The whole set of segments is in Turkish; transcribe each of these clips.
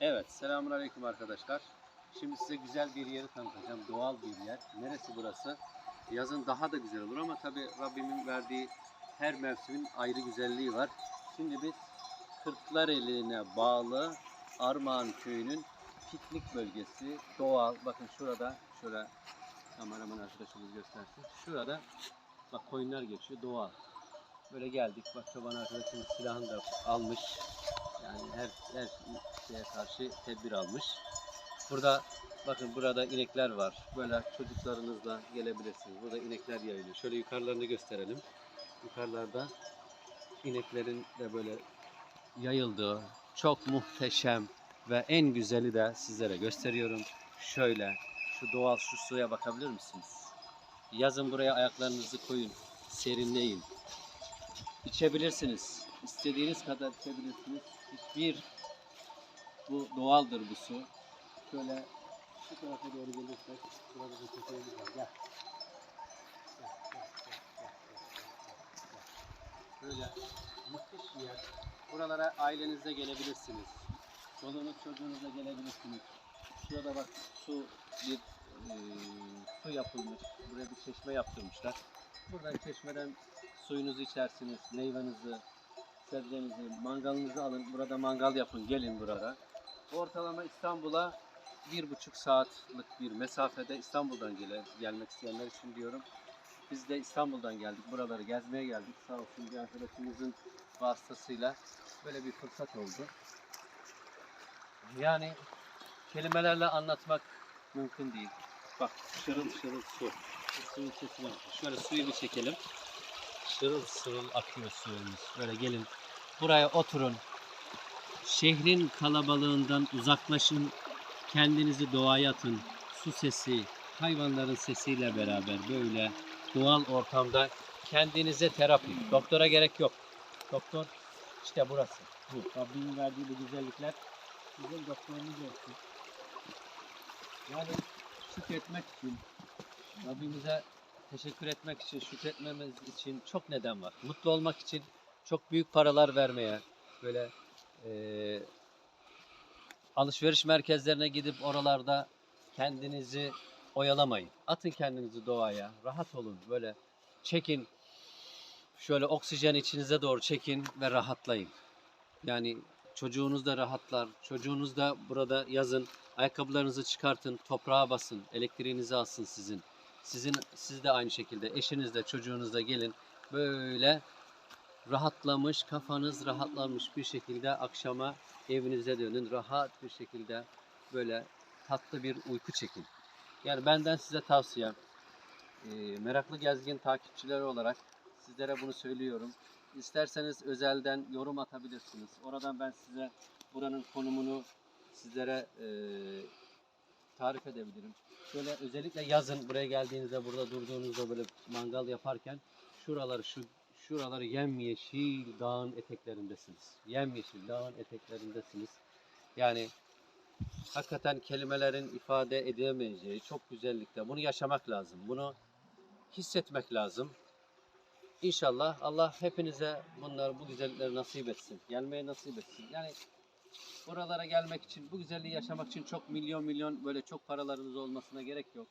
Evet, selamünaleyküm arkadaşlar. Şimdi size güzel bir yeri tanıtacağım. Doğal bir yer. Neresi burası? Yazın daha da güzel olur ama tabii Rabbimin verdiği her mevsimin ayrı güzelliği var. Şimdi biz Kırklareli'ne bağlı Armağan Köyü'nün piknik bölgesi. Doğal. Bakın şurada, şöyle kameraman arkadaşımız göstersin. Şurada bak koyunlar geçiyor. Doğal. Böyle geldik. Bak çoban arkadaşımız silahını da almış. Yani her, her şeye karşı tedbir almış. Burada bakın burada inekler var. Böyle çocuklarınızla gelebilirsiniz. Burada inekler yayılıyor. Şöyle yukarılarını gösterelim. Yukarılarda ineklerin de böyle yayıldığı çok muhteşem ve en güzeli de sizlere gösteriyorum. Şöyle şu doğal şu suya bakabilir misiniz? Yazın buraya ayaklarınızı koyun. Serinleyin. İçebilirsiniz. İstediğiniz kadar içebilirsiniz. Hiçbir bu doğaldır bu su. Şöyle şu tarafa doğru gelirsek burada bir köpeğimiz var. Gel. Böyle müthiş bir yer. Buralara ailenizle gelebilirsiniz. Çoluğunuz çocuğunuzla gelebilirsiniz. Şurada bak su bir e, su yapılmış. Buraya bir çeşme yaptırmışlar. Buradan çeşmeden suyunuzu içersiniz, meyvenizi, sebzenizi, mangalınızı alın. Burada mangal yapın, gelin burada. Ortalama İstanbul'a bir buçuk saatlik bir mesafede İstanbul'dan gele, gelmek isteyenler için diyorum. Biz de İstanbul'dan geldik, buraları gezmeye geldik. Sağ olsun bir arkadaşımızın vasıtasıyla böyle bir fırsat oldu. Yani kelimelerle anlatmak mümkün değil. Bak şırıl şırıl su. Suyun sesine bakın. Şöyle suyu bir çekelim. Şırıl şırıl akıyor suyumuz. Böyle gelin buraya oturun. Şehrin kalabalığından uzaklaşın. Kendinizi doğaya atın. Su sesi, hayvanların sesiyle beraber böyle doğal ortamda kendinize terapi. Doktora gerek yok. Doktor işte burası. Bu. Rabbimin verdiği bu güzellikler bizim doktorumuz olsun. Yani şükretmek için, Rabbimize teşekkür etmek için, şükretmemiz için çok neden var. Mutlu olmak için çok büyük paralar vermeye, böyle eee, alışveriş merkezlerine gidip oralarda kendinizi oyalamayın. Atın kendinizi doğaya, rahat olun. Böyle çekin, şöyle oksijen içinize doğru çekin ve rahatlayın. Yani çocuğunuz da rahatlar. Çocuğunuz da burada yazın ayakkabılarınızı çıkartın, toprağa basın, elektriğinizi alsın sizin. Sizin siz de aynı şekilde eşiniz de çocuğunuz da gelin böyle rahatlamış, kafanız rahatlamış bir şekilde akşama evinize dönün. Rahat bir şekilde böyle tatlı bir uyku çekin. Yani benden size tavsiyem e, meraklı gezgin takipçileri olarak sizlere bunu söylüyorum. İsterseniz özelden yorum atabilirsiniz. Oradan ben size buranın konumunu sizlere e, tarif edebilirim. Şöyle özellikle yazın buraya geldiğinizde burada durduğunuzda böyle mangal yaparken şuraları şu şuraları yemyeşil dağın eteklerindesiniz. Yemyeşil dağın eteklerindesiniz. Yani hakikaten kelimelerin ifade edemeyeceği çok güzellikte. Bunu yaşamak lazım. Bunu hissetmek lazım. İnşallah Allah hepinize bunlar bu güzellikleri nasip etsin. Gelmeyi nasip etsin. Yani buralara gelmek için, bu güzelliği yaşamak için çok milyon milyon böyle çok paralarınız olmasına gerek yok.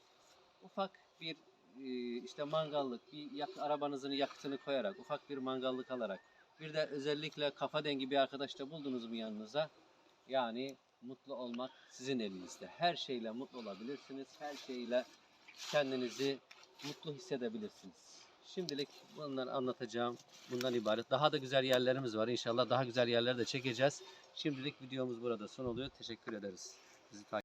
Ufak bir e, işte mangallık, bir yak, arabanızın yakıtını koyarak, ufak bir mangallık alarak, bir de özellikle kafa dengi bir arkadaş da buldunuz mu yanınıza? Yani mutlu olmak sizin elinizde. Her şeyle mutlu olabilirsiniz. Her şeyle kendinizi mutlu hissedebilirsiniz. Şimdilik bunları anlatacağım. Bundan ibaret. Daha da güzel yerlerimiz var. İnşallah daha güzel yerler de çekeceğiz. Şimdilik videomuz burada son oluyor. Teşekkür ederiz. Bizi takip